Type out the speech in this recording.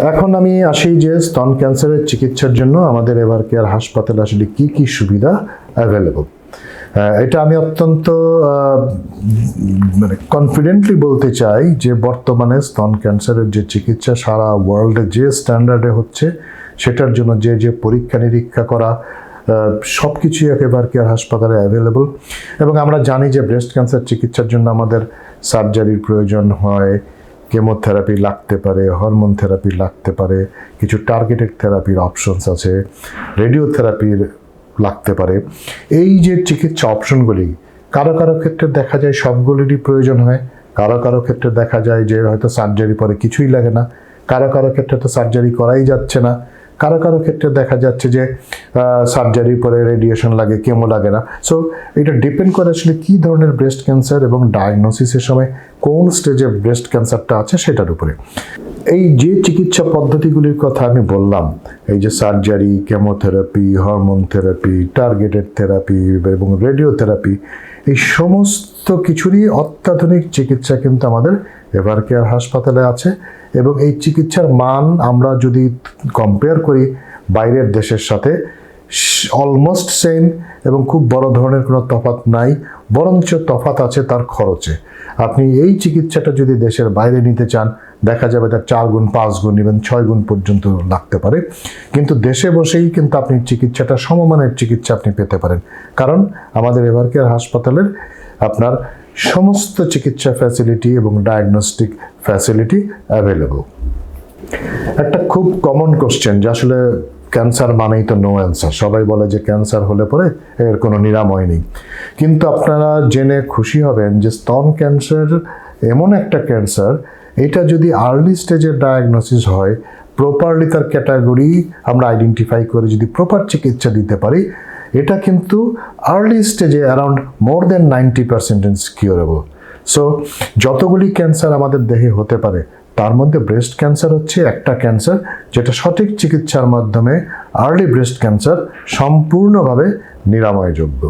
এখন আমি আসি যে স্তন ক্যান্সারের চিকিৎসার জন্য আমাদের এবার কেয়ার হাসপাতালে আসলে কি কি সুবিধা অ্যাভেলেবল এটা আমি অত্যন্ত মানে কনফিডেন্টলি বলতে চাই যে বর্তমানে স্তন ক্যান্সারের যে চিকিৎসা সারা ওয়ার্ল্ডে যে স্ট্যান্ডার্ডে হচ্ছে, সেটার জন্য যে যে পরীক্ষা নিরীক্ষা করা সব কিছুই একেবারে কেয়ার হাসপাতালে অ্যাভেলেবল এবং আমরা জানি যে ব্রেস্ট ক্যান্সার চিকিৎসার জন্য আমাদের সার্জারির প্রয়োজন হয় কেমোথেরাপি লাগতে পারে, হরমোন থেরাপি লাগতে পারে, কিছু টার্গেটেড থেরাপির অপশনস আছে রেডিওথেরাপির লাগতে পারে। এই যে চিকিৎসা অপশনগুলি কারও কারও ক্ষেত্রে দেখা যায় সবগুলিরই প্রয়োজন হয়। কারও কারও ক্ষেত্রে দেখা যায় যে হয়তো সার্জারি পরে কিছুই লাগে না। কারও কারও ক্ষেত্রে তো সার্জারি করাই যাচ্ছে না। কারও কারও ক্ষেত্রে দেখা যাচ্ছে যে সার্জারি পরে রেডিয়েশন লাগে কেমো লাগে না। সো এটা ডিপেন্ড করে আসলে কী ধরনের ব্রেস্ট ক্যান্সার এবং ডায়াগনোসিসের সময় কোন স্টেজে ব্রেস্ট ক্যান্সারটা আছে সেটার উপরে। এই যে চিকিৎসা পদ্ধতিগুলির কথা আমি বললাম, এই যে surgery chemotherapy hormone therapy targeted therapy এবং রেডিওথেরাপি এই সমস্ত কিছুরই অত্যাধুনিক চিকিৎসা কিন্তু আমাদের এভার কেয়ার হাসপাতালে আছে এবং এই চিকিৎসার মান আমরা যদি কম্পেয়ার করি বাইরের দেশের সাথে অলমোস্ট সেম এবং খুব বড় ধরনের কোনো তফাৎ নাই, বরঞ্চ তফাৎ আছে তার খরচে। আপনি এই চিকিৎসাটা যদি দেশের বাইরে নিতে চান, দেখা যাবে তার চার গুণ, পাঁচ গুণ ইভেন ছয় গুণ পর্যন্ত লাগতে পারে। কিন্তু দেশে বসেই কিন্তু আপনি চিকিৎসাটা, সমমানের চিকিৎসা আপনি পেতে পারেন। কারণ আমাদের এভারকেয়ার হাসপাতালের আপনার সমস্ত চিকিৎসা ফ্যাসিলিটি এবং ডায়াগনস্টিক ফ্যাসিলিটি অ্যাভেলেবল একটা খুব কমন কোশ্চেন যে আসলে ক্যান্সার মানেই তো নো অ্যান্সার সবাই বলে যে ক্যান্সার হলে পরে এর কোনো নিরাময় নেই। কিন্তু আপনারা জেনে খুশি হবেন যে স্তন ক্যান্সার এমন একটা ক্যান্সার, এটা যদি আর্লি স্টেজের ডায়াগনোসিস হয় প্রপারলি তার ক্যাটাগরি আমরা আইডেন্টিফাই করে যদি প্রপার চিকিৎসা দিতে পারি, এটা কিন্তু আর্লি স্টেজে around more than ninety percentage curable so যতগুলি ক্যান্সার আমাদের দেহে হতে পারে তার মধ্যে ব্রেস্ট ক্যান্সার হচ্ছে একটা ক্যান্সার যেটা সঠিক চিকিৎসার মাধ্যমে আর্লি ব্রেস্ট ক্যান্সার সম্পূর্ণভাবে নিরাময়যোগ্য।